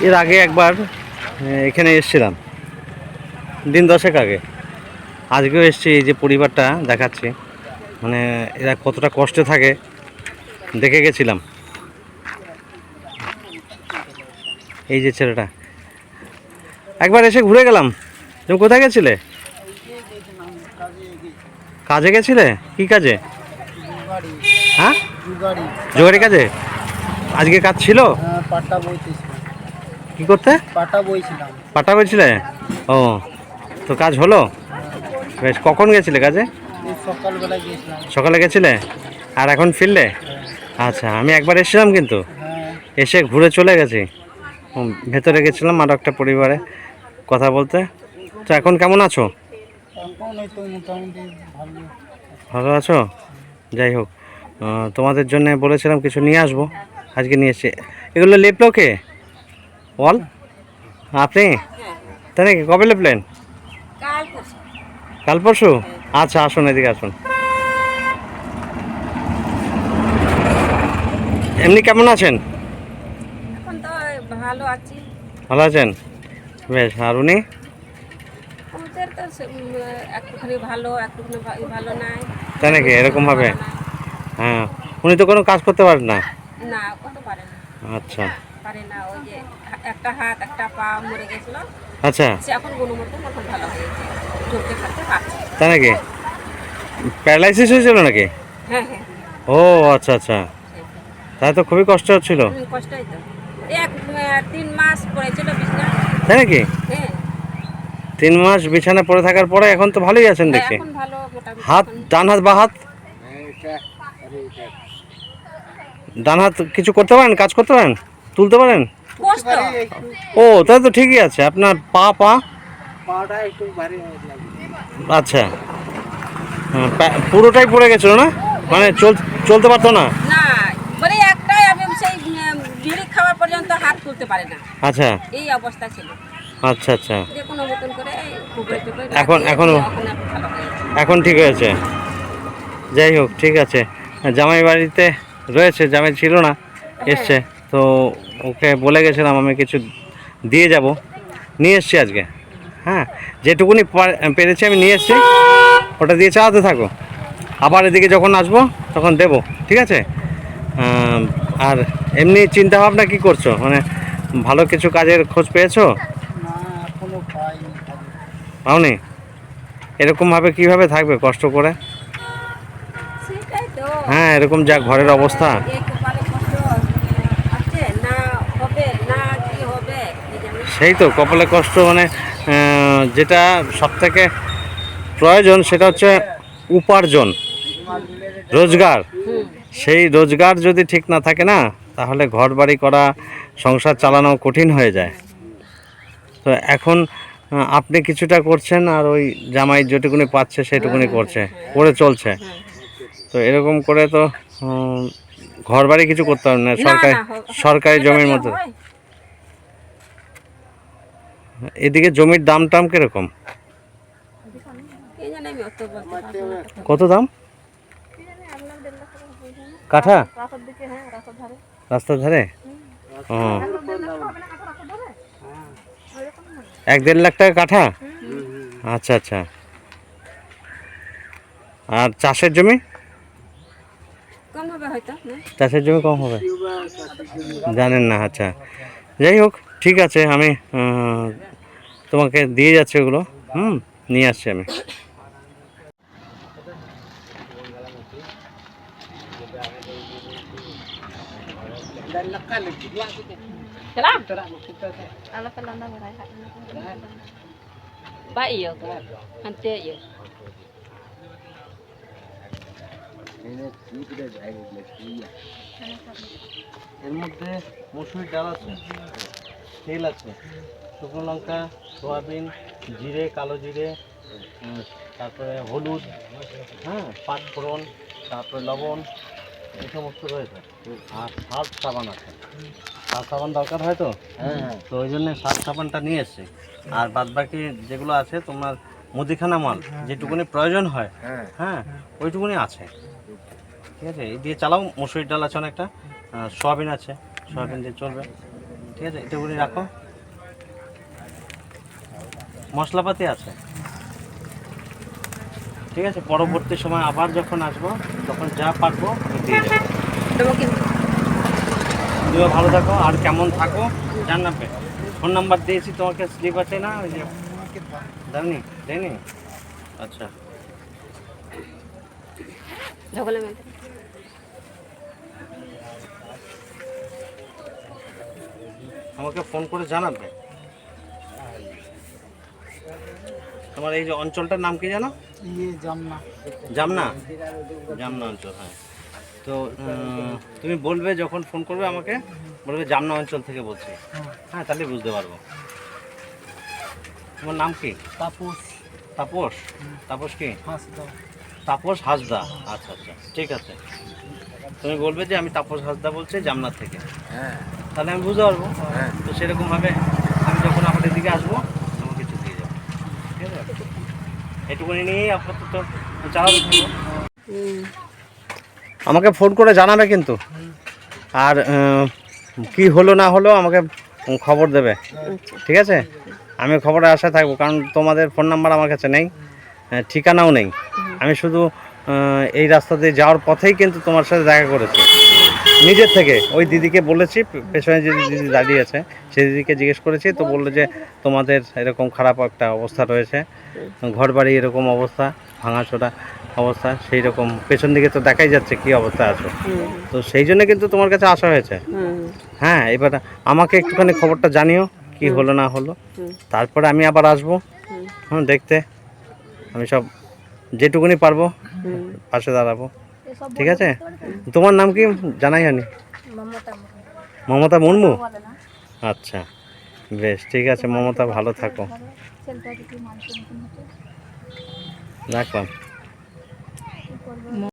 এর আগে একবার এখানে এসেছিলাম। দিন দশেক আগে। আজকেও এসেছি এই যে পরিবারটা দেখাচ্ছি। মানে এরা কতটা কষ্টে থাকে দেখে গেছিলাম। এই যে ছেলেটা। একবার এসে ঘুরে গেলাম। তুমি কোথায় গেছিলে? কাজে গেছিলে? কি কাজে? হ্যাঁ? জুগাড়ি। কাজে? আজকে কাজ ছিল? হ্যাঁ কি করতে? পাটা বইছিলাম। পাটা বলছিলে ও তো কাজ হলো? বেশ কখন গেছিলে কাজে? সকালবেলা গিয়েছিলাম। সকালে গেছিলে? আর এখন ফিরলে? আচ্ছা আমি একবার এসেছিলাম কিন্তু। হ্যাঁ। এসে ঘুরে চলে গেছি। ভেতরে গেছিলাম আরও একটা পরিবারে কথা বলতে। তো এখন কেমন আছো? ভালো। ভালো আছো? যাই হোক তোমাদের জন্য বলেছিলাম কিছু নিয়ে আসব। আজকে নিয়ে এসেছি এগুলো লেপলো কে? বল আপনি? তাই নাকি কবে লেপলেন কাল পরশু। আচ্ছা আসুন এদিকে আসুন। এমনি কেমন আছেন? ভালো আছি। ভালো আছেন? বেশ আর উনি? ওদের তো একটুখানি ভালো একটুখানি ভালো নাই। তাই নাকি? এরকম ভাবে? হ্যাঁ। উনি তো কোনো কাজ করতে পারেন না। আচ্ছা। পারে না ওই যে একটা হাত একটা পা মরে গেছিল। আচ্ছা। সে এখন গুণমতো এখন ভালো হয়েছে চলতে পারছে তাই নাকি? প্যারালাইসিস হয়েছিল নাকি? হ্যাঁ হ্যাঁ। ও আচ্ছা আচ্ছা। তাই তো খুবই কষ্ট হচ্ছিল। হুম, কষ্টই তো। এক তিন মাস পড়েছিল বিছনা তাই নাকি? হ্যাঁ। তিন মাস বিছানা পড়ে থাকার পরে এখন তো ভালোই আছেন দেখছি এখন ভালো মোটামুটি হাত ডান হাত বা হাত? ডান হাত কিছু করতে পারেন? কাজ করতে পারেন? তুলতে পারেন? ও তাহলে তো ঠিকই আছে। আপনার পা পা? পাটা একটু ভারী লাগে আচ্ছা। হ্যাঁ, পুরোটাই পড়ে গেছিল না? মানে চল চলতে পারতো না? না মানে একটাই আমি সেই বিড়ি খাওয়া পর্যন্ত হাত তুলতে পারে না। আচ্ছা। এই অবস্থা ছিল। আচ্ছা আচ্ছা। কোনো মতন করে এখন- এখন এখন ঠিক হয়েছে। যাই হোক ঠিক আছে। জামাই বাড়িতে রয়েছে জামাই ছিল না এসছে। তো ওকে বলে গেছিলাম আমি কিছু দিয়ে যাব। নিয়ে এসছি আজকে। হ্যাঁ যেটুকুনি পেরেছি আমি নিয়ে এসছি। ওটা দিয়ে চালাতে থাকো। আবার এদিকে যখন আসব তখন দেব। ঠিক আছে? আর এমনি চিন্তা ভাবনা কি করছ? মানে ভালো কিছু কাজের খোঁজ পেয়েছ? পাওনি এরকমভাবে কীভাবে থাকবে কষ্ট করে? হ্যাঁ এরকম যা ঘরের অবস্থা এই কপালে কষ্ট আছে না হবে না কি হবে কি জানি সেই তো কপালে কষ্ট মানে যেটা সব থেকে প্রয়োজন সেটা হচ্ছে উপার্জন রোজগার। সেই রোজগার যদি ঠিক না থাকে না তাহলে ঘর বাড়ি করা সংসার চালানো কঠিন হয়ে যায়। তো এখন আপনি কিছুটা করছেন আর ওই জামাই যেটুকুনি পাচ্ছে সেটুকুনি করছে করে চলছে। তো এরকম করে তো ঘর বাড়ি কিছু করতে পারবেন না সরকারি সরকারি জমির হয়? এদিকে জমির দাম টাম কীরকম। কত দাম? কাঠা? রাস্তার ধারে? ও। এক দেড় লাখ টাকা কাঠা? আচ্ছা আচ্ছা। আর চাষের জমি? চাষের জমি কম হবে? জানেন না আচ্ছা। যাই হোক, ঠিক আছে, আমি তোমাকে দিয়ে যাচ্ছে ওগুলো হুম, নিয়ে আসছি আমি. এর মধ্যে মসুর ডাল আছে, তেল আছে শুকনো লঙ্কা সোয়াবিন জিরে কালো জিরে তারপরে হলুদ হ্যাঁ পাঁচফোড়ন তারপরে লবণ এই সমস্ত রয়েছে। আর সার্ফ সাবান আছে। সার্ফ সাবান দরকার হয় তো? হ্যাঁ তো ওই জন্য সার্ফ সাবানটা নিয়ে এসছি। আর বাদ বাকি যেগুলো আছে তোমার মুদিখানা মাল যেটুকুনি প্রয়োজন হয় হ্যাঁ। হ্যাঁ ওইটুকুনি আছে। ঠিক আছে? এই দিয়ে চালাও মসুরির ডাল আছে অনেকটা সোয়াবিন আছে সোয়াবিন দিয়ে চলবে। ঠিক আছে? এটুকুনি রাখো। মশলাপাতি আছে। ঠিক আছে পরবর্তী সময় আবার যখন আসব তখন যা পারব দিয়ে তুমিও ভালো থাকো আর কেমন থাকো জানাবে। ফোন নাম্বার দিয়েছি তোমাকে স্লিপ আছে না? ওই যে দাওনি দেয়নি আচ্ছা। আমাকে ফোন করে জানাবে। তোমার এই যে অঞ্চলটার নাম কি জানো? ইয়ে জামনা। জামনা? জামনা অঞ্চল হ্যাঁ। তো তুমি বলবে যখন ফোন করবে আমাকে বলবে জামনা অঞ্চল থেকে বলছি। হ্যাঁ। হ্যাঁ তাহলে বুঝতে পারব। তোমার নাম কি? তাপস। তাপস? তাপস কি? তাপস হাসদা। আচ্ছা আচ্ছা ঠিক আছে। তুমি বলবে যে আমি তাপস হাসদা বলছি জামনার থেকে। হ্যাঁ। তাহলে আমি বুঝতে পারব। তো সেরকমভাবে আমি যখন আপনাদের দিকে আসব আমাকে কিছু দিয়ে যাব ঠিক আছে এটুকুনি নিয়েই আপাতত চালাতে আমাকে ফোন করে জানাবে কিন্তু। আর কি হলো না হলো আমাকে খবর দেবে। আচ্ছা। ঠিক আছে? আমি খবরে আশা থাকব কারণ তোমাদের ফোন নাম্বার আমার কাছে নেই ঠিকানাও নেই। আমি শুধু এই রাস্তা দিয়ে যাওয়ার পথেই কিন্তু তোমার সাথে দেখা করেছি। নিজের থেকে। ওই দিদিকে বলেছি পেছনে যে দিদি দাঁড়িয়ে আছে সেই দিদিকে জিজ্ঞেস করেছি তো বলল যে তোমাদের এরকম খারাপ একটা অবস্থা রয়েছে। ঘর বাড়ি এরকম অবস্থা ভাঙাচোরা অবস্থা সেই রকম পেছন দিকে তো দেখাই যাচ্ছে কি অবস্থা আছো। তো সেই জন্য কিন্তু তোমার কাছে আসা হয়েছে। হ্যাঁ এবার আমাকে একটুখানি খবরটা জানিও কি হলো না হলো। তারপরে আমি আবার আসব। হুম। দেখতে। আমি সব যেটুকুনি পারব পাশে দাঁড়াবো। ঠিক আছে? তোমার নাম কি? জানাই হয়নি। মমতা মুর্মু। আচ্ছা বেশ ঠিক আছে মমতা ভালো থাকো। রাখলাম।